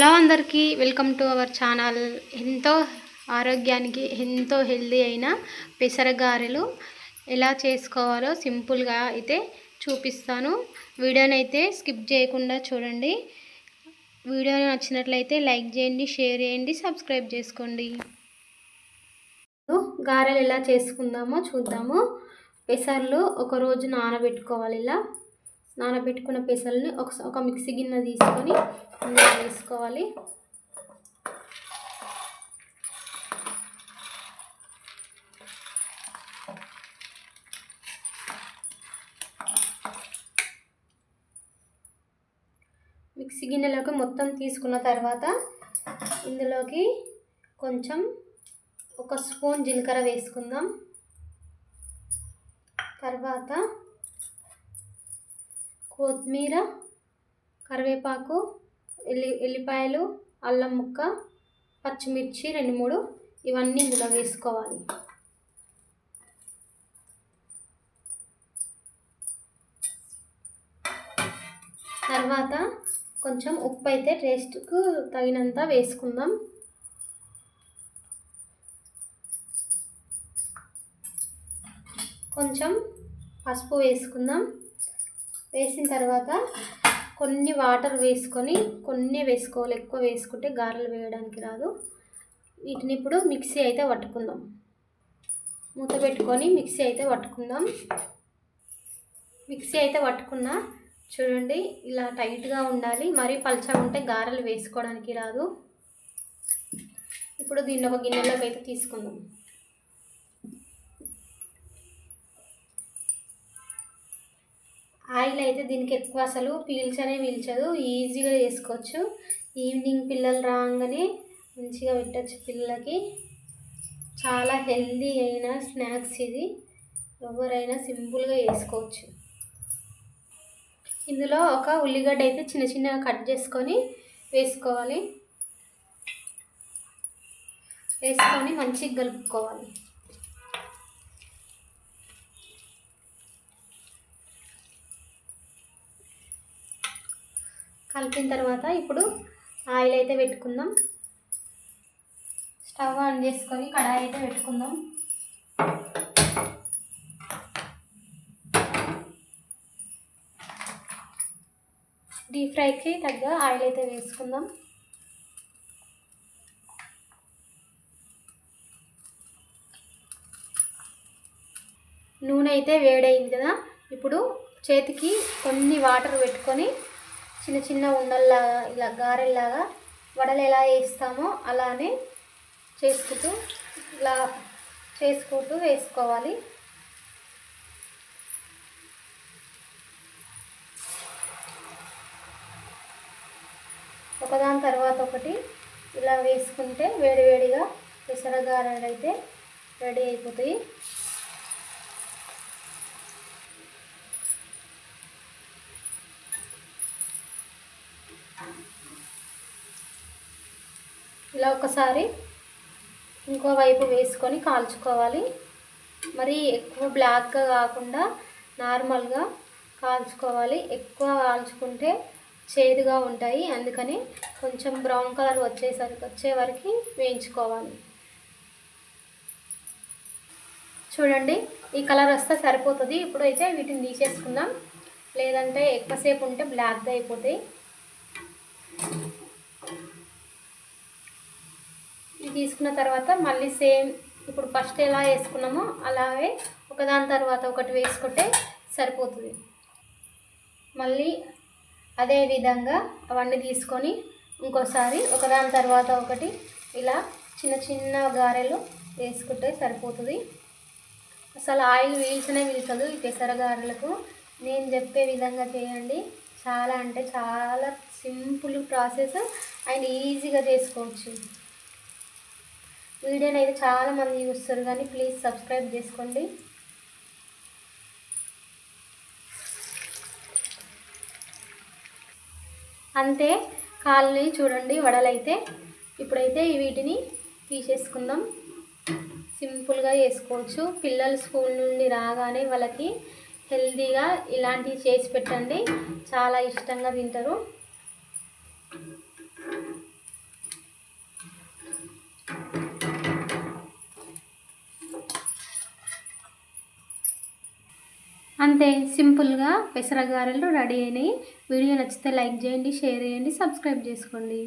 Hello అందరికీ welcome to our channel. ఎంతో ఆరోగ్యానికి ఎంతో హెల్దీ అయిన పెసరగారెలు ఎలా చేసుకోవాలో సింపుల్గా అయితే చూపిస్తాను. వీడియోని అయితే స్కిప్ చేయకుండా చూడండి. వీడియో నచ్చినట్లయితే లైక్ చేయండి షేర్ చేయండి సబ్స్క్రైబ్ చేసుకోండి. గారెలు ఎలా చేసుకుందామో చూద్దాము. పెసర్లు ఒక రోజు నానబెట్టుకోవాలి ఇలా. నానబెట్టుకున్న పెసల్ని ఒక ఒక మిక్సీ గిన్నె తీసుకొని వేసుకోవాలి మిక్సీ గిన్నెలోకి మొత్తం తీసుకున్న తర్వాత ఇందులోకి కొంచెం ఒక స్పూన్ జీలకర్ర వేసుకుందాం. తర్వాత కొత్తిమీర కరివేపాకు ఎల్లి ఎల్లిపాయలు అల్లం ముక్క పచ్చిమిర్చి రెండు మూడు ఇవన్నీ ఇందులో వేసుకోవాలి. తర్వాత కొంచెం ఉప్పు అయితే టేస్ట్కు తగినంత వేసుకుందాం. కొంచెం పసుపు వేసుకుందాం. వేసిన తర్వాత కొన్ని వాటర్ వేసుకొని కొన్ని వేసుకోవాలి. ఎక్కువ వేసుకుంటే గారెలు వేయడానికి రాదు. వీటిని ఇప్పుడు మిక్సీ అయితే పట్టుకుందాం. మూత పెట్టుకొని మిక్సీ అయితే పట్టుకుందాం. మిక్సీ అయితే పట్టుకున్నా చూడండి ఇలా టైట్గా ఉండాలి. మరీ పలచగా ఉంటే గారెలు వేసుకోవడానికి రాదు. ఇప్పుడు దీన్ని ఒక గిన్నెలోకి అయితే తీసుకుందాం. ఆయిల్ అయితే దీనికి ఎక్కువ అసలు పీల్చనే పీల్చదు ఈజీగా చేసుకోవచ్చు. ఈవినింగ్ పిల్లలు రాగానే మంచిగా పెట్టచ్చు పిల్లలకి. చాలా హెల్దీ అయిన స్నాక్స్ ఇది. ఎవరైనా సింపుల్గా వేసుకోవచ్చు ఇందులో ఒక ఉల్లిగడ్డ అయితే చిన్న చిన్నగా కట్ చేసుకొని వేసుకోవాలి. వేసుకొని మంచిగా కలుపుకోవాలి. కలిపిన తర్వాత ఇప్పుడు ఆయిల్ అయితే పెట్టుకుందాం. స్టవ్ ఆన్ చేసుకొని కడాయి అయితే పెట్టుకుందాం. డీప్ ఫ్రైకి తగ్గ ఆయిల్ అయితే వేసుకుందాం. నూనె అయితే వేడైంది కదా. ఇప్పుడు చేతికి కొన్ని వాటర్ పెట్టుకొని చిన్న చిన్న ఉండల్లాగా ఇలా గారెల్లాగా వడలు ఎలా వేస్తామో అలానే చేసుకుంటూ ఇలా చేసుకుంటూ వేసుకోవాలి. ఒకదాని తర్వాత ఒకటి ఇలా వేసుకుంటే వేడివేడిగా పెసరగారెలు అయితే రెడీ అయిపోతాయి. ఇలా ఒకసారి ఇంకో వైపు వేసుకొని కాల్చుకోవాలి. మరి ఎక్కువ బ్లాక్గా కాకుండా నార్మల్గా కాల్చుకోవాలి. ఎక్కువ కాల్చుకుంటే చేదుగా ఉంటాయి. అందుకని కొంచెం బ్రౌన్ కలర్ వచ్చేసరికి వచ్చే వరకు వేయించుకోవాలి. చూడండి ఈ కలర్ వస్తే సరిపోతుంది. ఇప్పుడైతే వీటిని తీసేసుకుందాం. లేదంటే ఎక్కువసేపు ఉంటే బ్లాక్గా అయిపోతాయి. ఇది తీసుకున్న తర్వాత మళ్ళీ సేమ్ ఇప్పుడు ఫస్ట్ ఎలా వేసుకున్నామో అలాగే ఒకదాని తర్వాత ఒకటి వేసుకుంటే సరిపోతుంది. మళ్ళీ అదే విధంగా అవన్నీ తీసుకొని ఇంకోసారి ఒకదాని తర్వాత ఒకటి ఇలా చిన్న చిన్న గారెలు వేసుకుంటే సరిపోతుంది. అసలు ఆయిల్ వీల్చనే వీల్చదు ఈ పెసర గారెలకు. నేను చెప్పే విధంగా చేయండి. చాలా అంటే చాలా సింపుల్ ప్రాసెస్ అండ్ ఈజీగా చేసుకోవచ్చు. వీడియోని అయితే చాలామంది చూస్తారు కానీ ప్లీజ్ సబ్స్క్రైబ్ చేసుకోండి. అంతే కాళ్ళని చూడండి వడలైతే. ఇప్పుడైతే వీటిని తీసేసుకుందాం. సింపుల్గా చేసుకోవచ్చు. పిల్లలు స్కూల్ నుండి రాగానే వాళ్ళకి హెల్దీగా ఇలాంటివి చేసి పెట్టండి. చాలా ఇష్టంగా తింటారు. అంతే సింపుల్గా పెసరగారెలు రెడీ అయినాయి. వీడియో నచ్చితే లైక్ చేయండి షేర్ చేయండి సబ్స్క్రైబ్ చేసుకోండి.